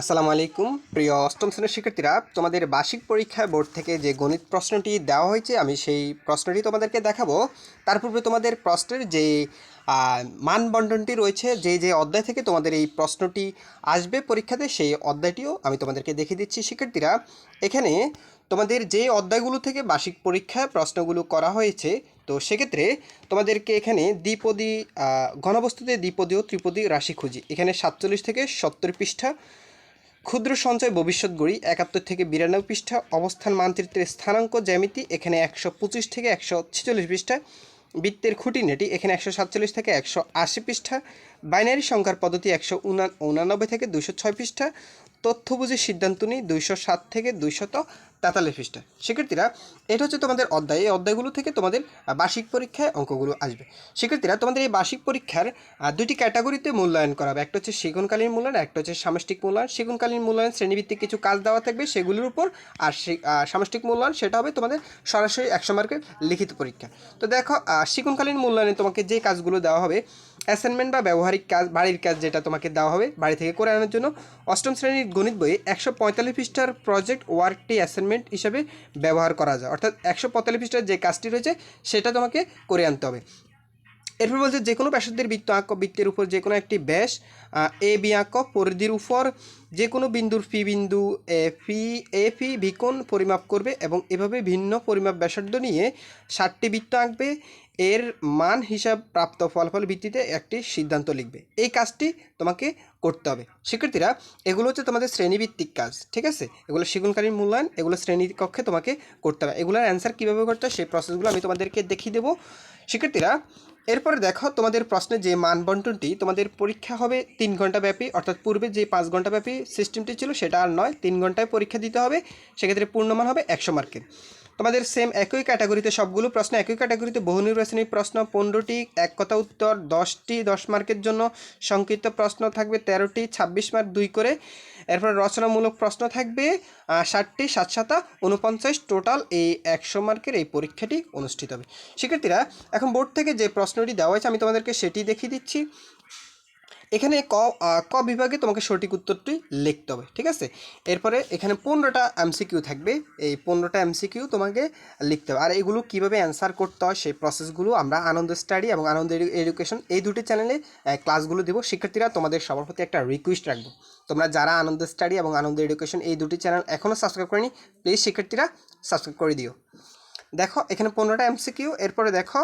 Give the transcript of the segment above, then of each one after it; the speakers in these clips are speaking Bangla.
আসসালামু আলাইকুম। প্রিয় অষ্টম শ্রেণির শিক্ষার্থীরা তোমাদের বার্ষিক পরীক্ষা বোর্ড থেকে যে গণিত প্রশ্নটি দেওয়া হয়েছে আমি সেই প্রশ্নটি তোমাদেরকে দেখাবো। তার পূর্বে তোমাদের প্রশ্নের যে আহ, মানবন্টনটি রয়েছে যে যে অধ্যায় থেকে তোমাদের এই প্রশ্নটি আসবে পরীক্ষাতে সেই অধ্যায়টিও আমি তোমাদেরকে দেখিয়ে দিচ্ছি। শিক্ষার্থীরা এখানে তোমাদের যে অধ্যায়গুলো থেকে বার্ষিক পরীক্ষায় প্রশ্নগুলো করা হয়েছে তো সেক্ষেত্রে তোমাদেরকে এখানে দ্বিপদী ঘনবস্তুতে দ্বিপদী ও ত্রিপদী রাশি খুঁজি। এখানে সাতচল্লিশ থেকে সত্তর পৃষ্ঠা ক্ষুদ্র সঞ্চয় ভবিষ্যৎ গড়ি একাত্তর থেকে বিরানব্বই পৃষ্ঠা অবস্থান মানচিত্রের স্থানাঙ্ক জ্যামিতি এখানে একশো পঁচিশ থেকে একশো ছেচল্লিশ পৃষ্ঠা। বৃত্তের খুঁটিনেটি এখানে একশো সাতচল্লিশ থেকে একশো আশি পৃষ্ঠা। বাইনারি সংখ্যার পদ্ধতি একশো উনা উনানব্বই থেকে দুশো ছয় পৃষ্ঠা। তথ্য বুঝে সিদ্ধান্ত নিই দুইশো সাত থেকে দুইশত তেতাল্লিশ পৃষ্ঠা। শিক্ষার্থীরা এটা হচ্ছে তোমাদের অধ্যায়। এই অধ্যায়গুলো থেকে তোমাদের বার্ষিক পরীক্ষায় অঙ্কগুলো আসবে। শিক্ষার্থীরা তোমাদের এই বার্ষিক পরীক্ষার দুটি ক্যাটাগরিতে মূল্যায়ন করা হবে। একটা হচ্ছে সেগুনকালীন মূল্যায়ন একটা হচ্ছে সামষ্টিক মূল্যায়ন। সেগুনকালীন মূল্যায়ন শ্রেণীভিত্তিক কিছু কাজ দেওয়া থাকবে সেগুলোর উপর আর সামষ্টিক মূল্যায়ন সেটা হবে তোমাদের সরাসরি একশো মার্কের লিখিত পরীক্ষা। তো দেখো আহ, সেগুনকালীন মূল্যায়নে তোমাকে যে কাজগুলো দেওয়া হবে অ্যাসাইনমেন্ট বা ব্যবহারিক কাজ, বাড়ির কাজ যেটা তোমাকে দেওয়া হবে বাড়ি থেকে করে আনার জন্য অষ্টম শ্রেণির গণিত বইয়ে একশো পঁয়তাল্লিশ পৃষ্ঠার প্রজেক্ট ওয়ার্কটি অ্যাসাইনমেন্ট হিসাবে ব্যবহার করা যায়। অর্থাৎ একশো পঁয়তাল্লিশ পৃষ্ঠার যে কাজটি রয়েছে, সেটা তোমাকে করে আনতে হবে। এরপর বলছে, যে কোনো ব্যাসার্ধের বৃত্ত আঁক, বৃত্তের উপর যে কোনো একটি ব্যাস এ বি আঁক, পরিধির উপর যে কোনো বিন্দুর ফি বিন্দু এ ফি এ ফি ভিকোণ পরিমাপ করবে এবং এভাবে ভিন্ন পরিমাপ ব্যাসার্ধ নিয়ে ষাটটি বৃত্ত আঁকবে। এর মান হিসাব প্রাপ্ত ফলাফল ভিত্তিতে একটি সিদ্ধান্ত লিখবে। এই কাজটি তোমাকে করতে হবে। শিক্ষার্থীরা, এগুলো হচ্ছে তোমাদের শ্রেণীভিত্তিক কাজ, ঠিক আছে? এগুলো সেগুনকালীন মূল্যায়ন, এগুলো শ্রেণি কক্ষে তোমাকে করতে হবে। এগুলোর অ্যান্সার কীভাবে করতে হয় সেই প্রসেসগুলো আমি তোমাদেরকে দেখিয়ে দেবো। শিক্ষার্থীরা, এরপরে দেখো তোমাদের প্রশ্নে যে মান বন্টনটি তোমাদের পরীক্ষা হবে তিন ঘণ্টা ব্যাপী, অর্থাৎ পূর্বে যে পাঁচ ঘণ্টা ব্যাপী সিস্টেমটি ছিল সেটা আর নয়, তিন ঘন্টায় পরীক্ষা দিতে হবে। সেক্ষেত্রে পূর্ণমান হবে একশো মার্কের। তোমাদের সেম একই ক্যাটাগরিতে সবগুলো প্রশ্ন, একই ক্যাটাগরিতে বহু নির্বাচনী প্রশ্ন, পনেরোটি এক কথা উত্তর, দশটি দশ মার্কের জন্য সংক্ষিপ্ত প্রশ্ন থাকবে, তেরোটি ছাব্বিশ মার্ক দুই করে। এরপর রচনামূলক প্রশ্ন থাকবে ষাটটি সাত সাতা উনপঞ্চাশ টোটাল এই একশো মার্কের এই পরীক্ষাটি অনুষ্ঠিত হবে। শিক্ষার্থীরা, এখন বোর্ড থেকে যে প্রশ্নটি দেওয়া হয়েছে, আমি তোমাদেরকে সেটি দেখিয়ে দিচ্ছি। এখানে ক ক বিভাগে তোমাকে সঠিক উত্তরটি লিখতে হবে, ঠিক আছে? এরপরে এখানে পনেরোটা এমসিকিউ থাকবে, এই পনেরোটা এমসিকিউ তোমাকে লিখতে হবে। আর এগুলো কীভাবে অ্যান্সার করতে হয় সেই প্রসেসগুলো আমরা আনন্দ স্টাডি এবং আনন্দ এডুকেশন এই দুটি চ্যানেলে ক্লাসগুলো দেবো। শিক্ষার্থীরা তোমাদের সবার প্রতি একটা রিকোয়েস্ট রাখব। তোমরা যারা আনন্দ স্টাডি এবং আনন্দ এডুকেশন এই দুটি চ্যানেল এখনও সাবস্ক্রাইব করেনি প্লিজ শিক্ষার্থীরা সাবস্ক্রাইব করে দিও। দেখো, এখানে পনেরোটা এমসিকিউ, এরপরে দেখো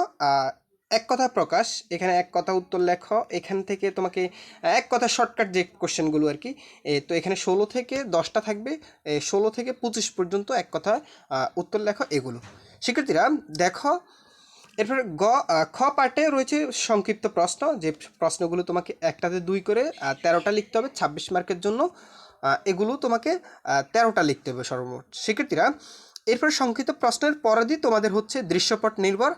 এক কথা প্রকাশ, এখানে এক কথা উত্তর লেখো, এখান থেকে তোমাকে এক কথা শর্টকাট যে কোশ্চেনগুলো আর কি তো এখানে ষোলো থেকে দশটা থাকবে ষোলো থেকে পঁচিশ পর্যন্ত এক কথা উত্তর লেখো এগুলো। শিক্ষার্থীরা, দেখো, এরপরে গ খ পার্টে রয়েছে সংক্ষিপ্ত প্রশ্ন, যে প্রশ্নগুলো তোমাকে একটাতে দুই করে তেরোটা লিখতে হবে ছাব্বিশ মার্কের জন্য এগুলো তোমাকে তেরোটা লিখতে হবে সর্বমোট। শিক্ষার্থীরা এরপর সংক্ষিপ্ত প্রশ্নের পরাদি তোমাদের হচ্ছে দৃশ্যপট নির্ভর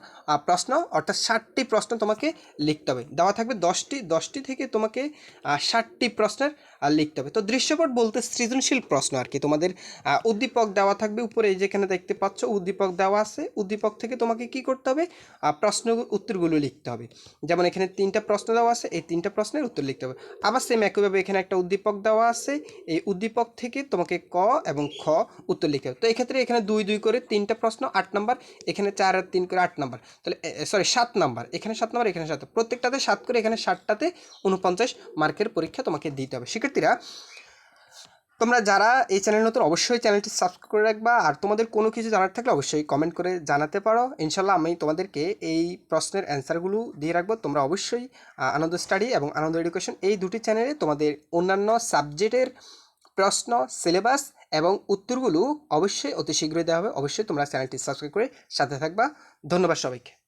প্রশ্ন, অর্থাৎ ষাটটি প্রশ্ন তোমাকে লিখতে হবে। দেওয়া থাকবে দশটি দশটি থেকে তোমাকে ষাটটি প্রশ্নের লিখতে হবে। তো দৃশ্যপট বলতে সৃজনশীল প্রশ্ন আর কি। তোমাদের উদ্দীপক দেওয়া থাকবে, উপরে যেখানে দেখতে পাচ্ছ, উদ্দীপক দেওয়া আছে। উদ্দীপক থেকে তোমাকে কি করতে হবে? প্রশ্ন, উত্তরগুলো লিখতে হবে। যেমন এখানে তিনটা প্রশ্ন দেওয়া আছে, এই তিনটা প্রশ্নের উত্তর লিখতে হবে। আবার সেম একইভাবে এখানে একটা উদ্দীপক দেওয়া আছে, এই উদ্দীপক থেকে তোমাকে ক এবং খ উত্তর লিখতে হবে। তো এক্ষেত্রে এখানে দুই দুই দুই করে তিনটা প্রশ্ন, আট নাম্বার, এখানে চার আর তিন করে আট নাম্বার। তাহলে সরি সাত নাম্বার। এখানে সাত নাম্বার, এখানে সাত। প্রত্যেকটাতে সাত করে, এখানে ষাটটাতে উনপঞ্চাশ মার্কের পরীক্ষা তোমাকে দিতে হবে। শিক্ষার্থীরা, তোমরা যারা এই চ্যানেল নতুন, অবশ্যই চ্যানেলটি সাবস্ক্রাইব করে রাখবা। আর তোমাদের কোনো কিছু জানার থাকলে অবশ্যই কমেন্ট করে জানাতে পারো। ইনশাল্লাহ আমি তোমাদেরকে এই প্রশ্নের অ্যান্সারগুলো দিয়ে রাখব। তোমরা অবশ্যই আনন্দ স্টাডি এবং আনন্দ এডুকেশন এই দুটি চ্যানেলে তোমাদের অন্যান্য সাবজেক্টের প্রশ্ন সিলেবাস এবং উত্তরগুলো অবশ্যই অতি শীঘ্রই দেওয়া হবে। অবশ্যই তোমরা চ্যানেলটি সাবস্ক্রাইব করে সাথে থাকবা। ধন্যবাদ সবাইকে।